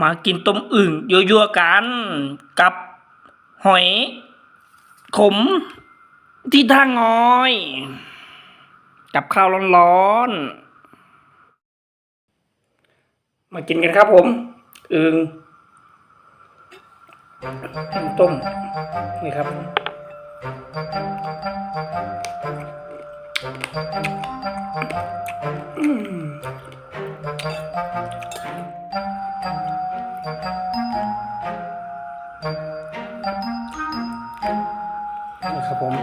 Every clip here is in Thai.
มากินต้มอึ่งยั่วๆกัน กับหอย ขม ที่ท่างอย กับข้าวร้อนๆ มากินกันครับผม อึ่งต้มนี่ครับ นี่ครับผม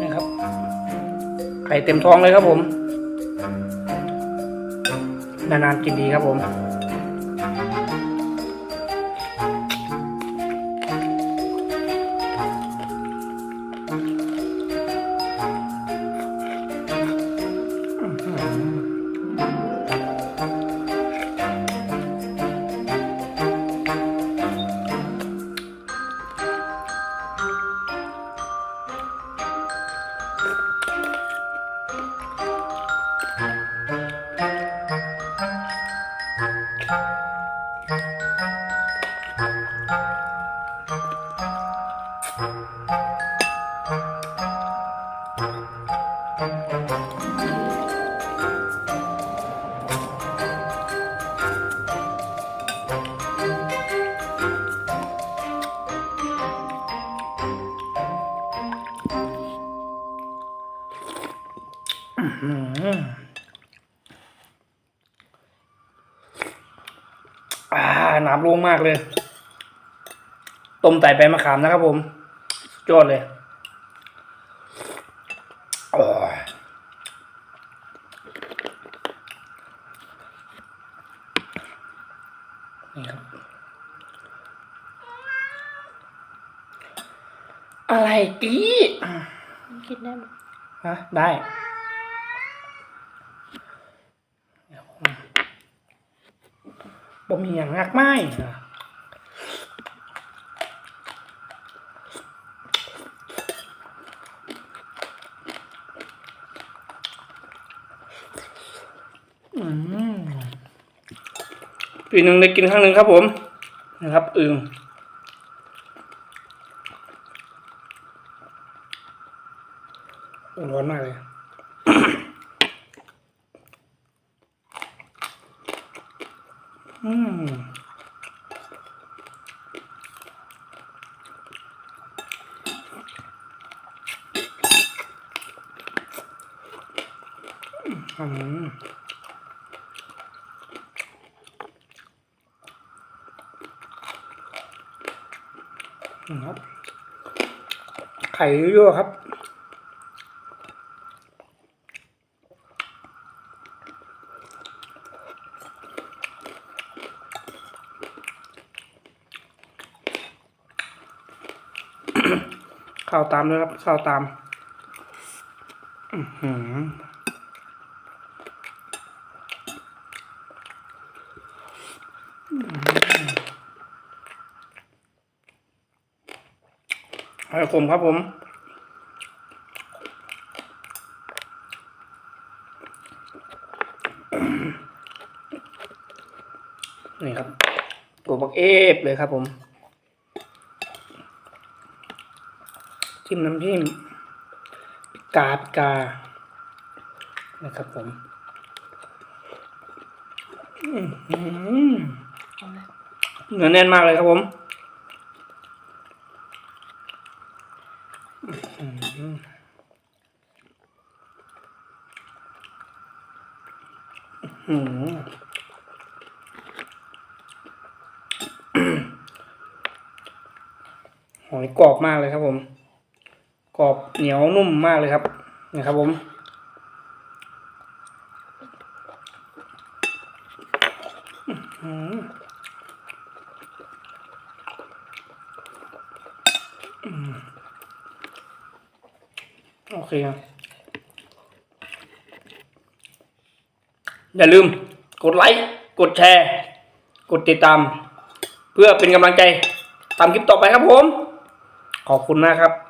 นี่ครับ ไข่เต็มท้องเลยครับผม นานๆกินดีครับผม อ่าน้ำลงมากเลย ต้มไต่ใบมะขามนะครับผมสุดยอดเลยโอ้ยนี่ครับ อะไรตีกินได้ไหมฮะได้ บ่มีอย่างงักไม้นะอืมปีหนึ่งได้กินครั้งหนึ่งครับผมนะครับอึงอ้ร้อนมากเลย อืมอืมครับ ไข่ยั่วครับ ข้าวตามด้วยครับ ข้าวตามอือหือหอยขมครับผมนี่ครับตัวบักเอฟเลยครับผม จิ้มน้ำจิ้มกาดกา นะครับผมอื้อหือเนื้อแน่นมากเลยครับผมอื้อหืออื้อหือหอยกรอบมากเลยครับผม กรอบเหนียวนุ่มมากเลยครับนะครับผมโอเคครับอย่าลืมกดไลค์ กดแชร์ กดติดตาม เพื่อเป็นกำลังใจทำคลิปต่อไปครับผม ขอบคุณมากครับ